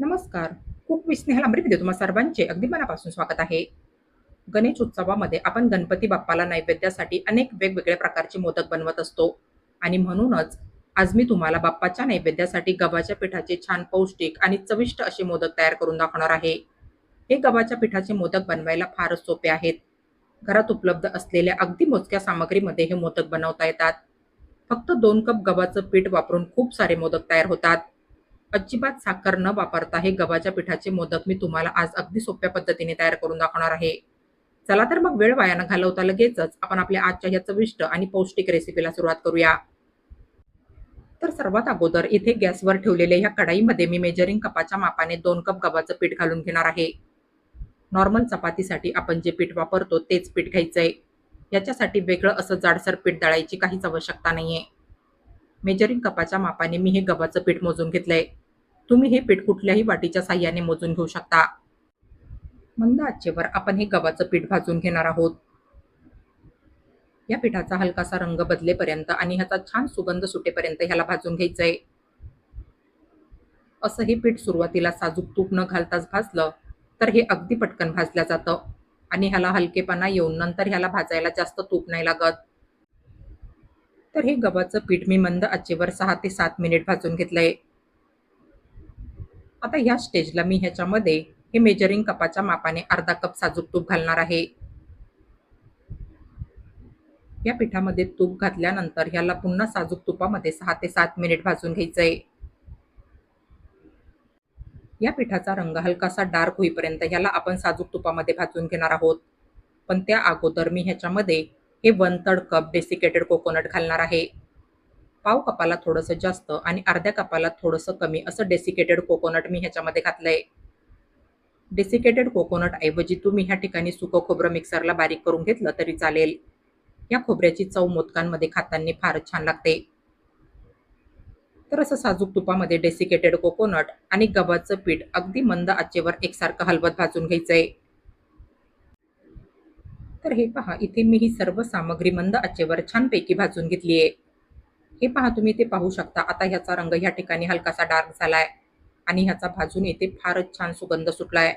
नमस्कार. कुक विस्नेहल अमृत अमृतमध्ये तुम्हा सर्वांचे. अगदी मनापासून स्वागत आहे. गणेश उत्सवामध्ये आपण गणपती बाप्पाला नैवेद्यासाठी अनेक वेगवेगळ्या प्रकारचे मोदक बनवत असतो. आणि म्हणूनच आज मी तुम्हाला बाप्पाच्या नैवेद्यासाठी गव्हाच्या पिठाचे छान पौष्टिक आणि चविष्ट असे मोदक तयार करून दाखवणार आहे. हे गव्हाच्या पिठाचे मोदक बनवायला फारच सोपे आहेत. घरात उपलब्ध असलेल्या अगदी मोजक्या सामग्रीमध्ये हे मोदक बनवता येतात. फक्त दोन कप गव्हाचं पीठ वापरून खूप सारे मोदक तयार होतात. अजिबात साखर न वापरता हे गव्हाच्या पिठाचे मोदक मी तुम्हाला आज अगदी सोप्या पद्धतीने तयार करून दाखवणार आहे. चला तर मग वेळ वाया न घालवता लगेचच आपण आपल्या आजच्या या चविष्ट आणि पौष्टिक रेसिपीला सुरुवात करूया. तर सर्वात अगोदर इथे गॅसवर ठेवलेल्या ह्या कढाईमध्ये मी मेजरिंग कपाच्या मापाने दोन कप गव्हाचं पीठ घालून घेणार आहे. नॉर्मल चपातीसाठी आपण जे पीठ वापरतो तेच पीठ घ्यायचंय. याच्यासाठी वेगळं असं जाडसर पीठ दळायची काहीच आवश्यकता नाहीये. मेजरिंग कपाच्या मापाने मी हे गव्हाचं पीठ मोजून घेतलंय. तुम्ही हे पीठ कुठल्याही वाटीच्या साह्याने मोजून घेऊ शकता. मंद आचेवर आपण हे गव्हाचं पीठ भाजून घेणार आहोत. या पिठाचा हलकासा रंग बदलेपर्यंत आणि ह्याचा छान सुगंध सुटेपर्यंत ह्याला भाजून घ्यायचंय. असं हे पीठ सुरुवातीला साजूक तूप न घालताच भाजलं तर हे अगदी पटकन भाजलं जातं. आणि ह्याला हलकेपणा येऊन नंतर ह्याला भाजायला जास्त तूप नाही लागत. तर हे गव्हाचं पीठ मी मंद आचेवर सहा ते सात मिनिट भाजून घेतलंय. आता ह्या स्टेजला मी ह्याच्यामध्ये हे मेजरिंग कपाच्या मापाने अर्धा कप साजूक तूप घालणार आहे. या पिठामध्ये तूप घातल्यानंतर ह्याला पुन्हा साजूक तुपामध्ये सहा ते सात मिनिट भाजून घ्यायचंय. या पिठाचा रंग हलकासा डार्क होईपर्यंत ह्याला आपण साजूक तुपामध्ये भाजून घेणार आहोत. पण त्या अगोदर मी ह्याच्यामध्ये हे one third cup desiccated coconut घालणार आहे. पाव कपाला थोडंसं जास्त आणि अर्ध्या कपाला थोडंसं कमी. असं डेसिकेटेड कोकोनट मी ह्याच्यामध्ये घातलंय. डेसिकेटेड कोकोनट ऐवजी तुम्ही ह्या ठिकाणी सुकं खोबरं मिक्सरला बारीक करून घेतलं तरी चालेल. या खोबऱ्याची चव मोदकांमध्ये खाताना फारच छान लागते. तर असं साजूक तुपामध्ये डेसिकेटेड कोकोनट आणि गव्हाचं पीठ अगदी मंद आचेवर एकसारखं हलवत भाजून घ्यायचंय. तर हे पहा इथे मी ही सर्व सामग्री मंद आचेवर छानपैकी भाजून घेतली आहे हे पहा तुम्ही ते पाहू शकता. आता ह्याचा रंग ह्या ठिकाणी हलकासा डार्क झालाय आणि ह्याचा भाजून येथे फारच छान सुगंध सुटलाय.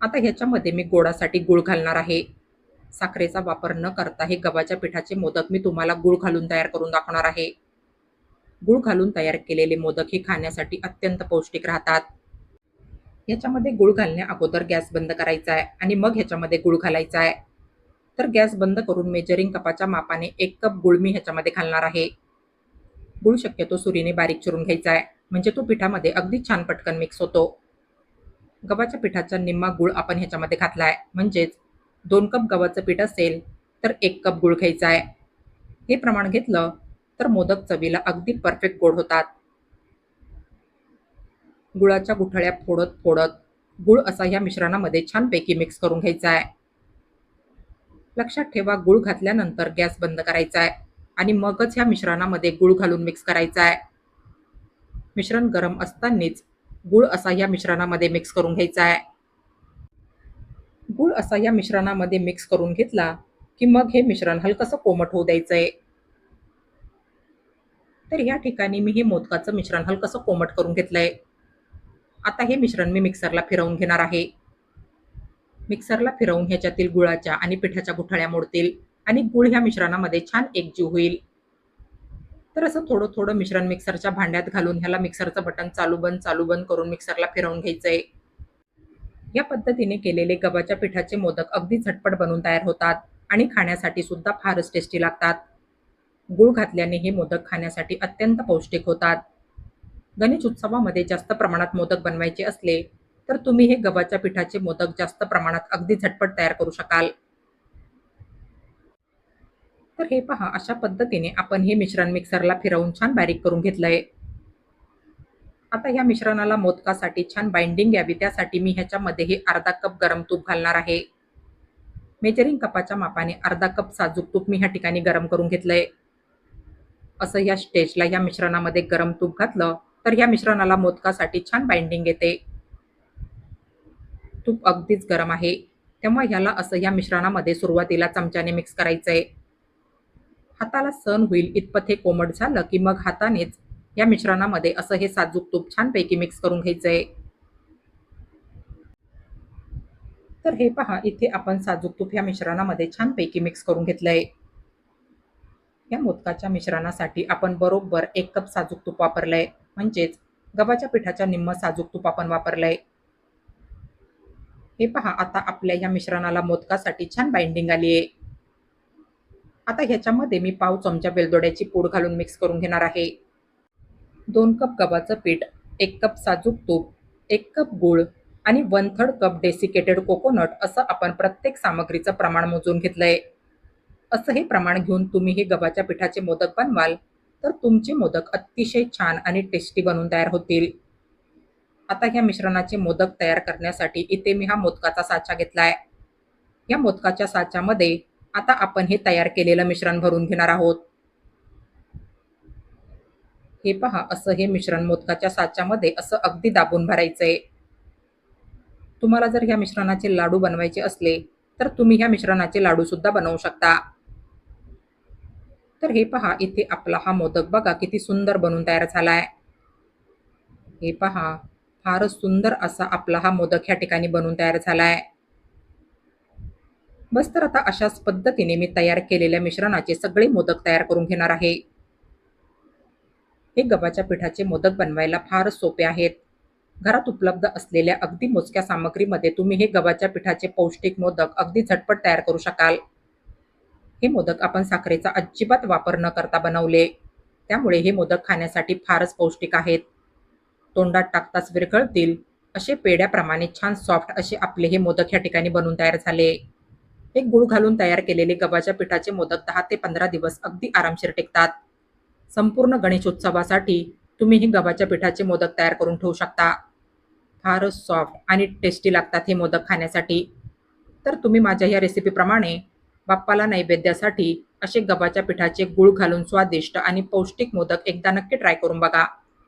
आता ह्याच्यामध्ये मी गोडासाठी गुळ घालणार आहे. साखरेचा वापर न करता हे गव्हाच्या पिठाचे मोदक मी तुम्हाला गुळ घालून तयार करून दाखवणार आहे. गुळ घालून तयार केलेले मोदक हे खाण्यासाठी अत्यंत पौष्टिक राहतात. ह्याच्यामध्ये गुळ घालण्या अगोदर गॅस बंद करायचा आहे आणि मग ह्याच्यामध्ये गुळ घालायचा आहे तर गॅस बंद करून मेजरिंग कपाच्या मापाने एक कप गुळ मी ह्याच्यामध्ये घालणार आहे. गुळ शक्यतो सुरीने बारीक चिरून घ्यायचा आहे म्हणजे तो पिठामध्ये अगदी छान पटकन मिक्स होतो. गव्हाच्या पिठाचा निम्मा गुळ आपण ह्याच्यामध्ये घातला आहे म्हणजेच दोन कप गव्हाचं पीठ असेल तर एक कप गुळ घ्यायचा आहे हे प्रमाण घेतलं तर मोदक चवीला अगदी परफेक्ट गोड होतात. गुळाच्या गुठळ्या फोडत फोडत गुळ असा ह्या मिश्रणामध्ये छानपैकी मिक्स करून घ्यायचा आहे लक्षात ठेवा गुळ घातल्यानंतर गॅस बंद करायचा आहे आणि मगच ह्या मिश्रणामध्ये गुळ घालून मिक्स करायचा आहे मिश्रण गरम असतानाच गुळ असा या मिश्रणामध्ये मिक्स करून घ्यायचा आहे गुळ असा या मिश्रणामध्ये मिक्स करून घेतला की मग हे मिश्रण हलकंसं कोमट होऊ द्यायचंय. तर या ठिकाणी मी हे मोदकाचं मिश्रण हलकंसं कोमट करून घेतलंय. आता हे मिश्रण मी मिक्सरला फिरवून घेणार आहे. मिक्सरला फिरवून ह्याच्यातील गुळाच्या आणि पिठाच्या गुठळ्या मोडतील आणि गुळ ह्या मिश्रणामध्ये छान एकजीव होईल. तर असं थोडं थोडं मिश्रण मिक्सरच्या भांड्यात घालून ह्याला मिक्सरचं बटन चालू बंद चालू बंद करून मिक्सरला फिरवून घ्यायचंय. या पद्धतीने केलेले गव्हाच्या पिठाचे मोदक अगदी झटपट बनून तयार होतात आणि खाण्यासाठी सुद्धा फारच टेस्टी लागतात. गुळ घातल्याने हे मोदक खाण्यासाठी अत्यंत पौष्टिक होतात. गणेश उत्सवामध्ये जास्त प्रमाणात मोदक बनवायचे असले तर तुम्ही हे गव्हाच्या पिठाचे मोदक जास्त प्रमाणात अगदी झटपट तयार करू शकाल. तर हे पहा अशा पद्धतीने आपण हे मिश्रण मिक्सरला फिरवून छान बारीक करून घेतलंय. आता ह्या मिश्रणाला मोदकासाठी छान बाइंडिंग यावी त्यासाठी मी ह्याच्यामध्ये हे अर्धा कप गरम तूप घालणार आहे. मेजरिंग कपाच्या मापाने अर्धा कप साजूक तूप मी ह्या ठिकाणी गरम करून घेतलंय. असं या स्टेजला या मिश्रणामध्ये गरम तूप घातलं तर ह्या मिश्रणाला मोदकासाठी छान बाइंडिंग येते. तूप अगदीच गरम आहे. तेव्हा ह्याला असं या मिश्रणामध्ये सुरुवातीला चमच्याने मिक्स करायचंय. हाताला सण होईल इतपत हे कोमट झालं की मग हातानेच या मिश्रणामध्ये असं हे साजूक तूप छानपैकी मिक्स करून घ्यायचंय. तर हे पहा इथे आपण साजूक तूप या मिश्रणामध्ये छानपैकी मिक्स करून घेतलंय. या मोदकाच्या मिश्रणासाठी आपण बरोबर एक कप साजूक तूप वापरलंय. म्हणजेच गव्हाच्या पिठाच्या निम्म साजूक तूप आपण वापरलंय. हे पहा आता आपल्या या मिश्रणाला मोदकासाठी छान बाइंडिंग आली आहे. आता ह्याच्यामध्ये मी पाव चमचा बेलदोड्याची पूड घालून मिक्स करून घेणार आहे. दोन कप गव्हाचं पीठ एक कप साजूक तूप एक कप गूळ आणि one third cup desiccated coconut असं आपण प्रत्येक सामग्रीचं प्रमाण मोजून घेतलंय. असं हे प्रमाण घेऊन तुम्ही हे गव्हाच्या पिठाचे मोदक बनवाल तर तुमचे मोदक अतिशय छान आणि टेस्टी बनून तयार होतील. आता ह्या मिश्रणाचे मोदक तयार करण्यासाठी इथे मी हा मोदकाचा साचा घेतलाय. या मोदकाच्या साच्यामध्ये आता आपण हे तयार केलेलं मिश्रण भरून घेणार आहोत. हे पहा असं हे मिश्रण मोदकाच्या साच्यामध्ये असं अगदी दाबून भरायचंय. तुम्हाला जर ह्या मिश्रणाचे लाडू बनवायचे असले तर तुम्ही ह्या मिश्रणाचे लाडू सुद्धा बनवू शकता. तर हे पहा इथे आपला हा मोदक बघा किती सुंदर बनून तयार झालाय. हे पहा फारच सुंदर असा आपला हा मोदक ह्या ठिकाणी बनून तयार झालाय. बस तर आता अशाच पद्धतीने मी तयार केलेल्या मिश्रणाचे सगळे मोदक तयार करून घेणार आहे. हे गव्हाच्या पिठाचे मोदक बनवायला फारच सोपे आहेत. घरात उपलब्ध असलेल्या अगदी मोजक्या सामग्रीमध्ये तुम्ही हे गव्हाच्या पिठाचे पौष्टिक मोदक अगदी झटपट तयार करू शकाल. हे मोदक आपण साखरेचा अजिबात वापर न करता बनवले. त्यामुळे हे मोदक खाण्यासाठी फारच पौष्टिक आहेत. तोंडात टाकताच विरघळतील असे पेड्याप्रमाणे छान सॉफ्ट असे आपले हे मोदक या ठिकाणी बनून तयार झाले. हे गुळ घालून तयार केलेले गव्हाच्या पिठाचे मोदक दहा ते पंधरा दिवस अगदी आरामशीर टिकतात. संपूर्ण गणेशोत्सवासाठी तुम्ही हे गव्हाच्या पिठाचे मोदक तयार करून ठेवू शकता. फारच सॉफ्ट आणि टेस्टी लागतात हे मोदक खाण्यासाठी. तर तुम्ही माझ्या या रेसिपीप्रमाणे बाप्पाला नैवेद्यासाठी असे गव्हाच्या पिठाचे गुळ घालून स्वादिष्ट आणि पौष्टिक मोदक एकदा नक्की ट्राय करून बघा.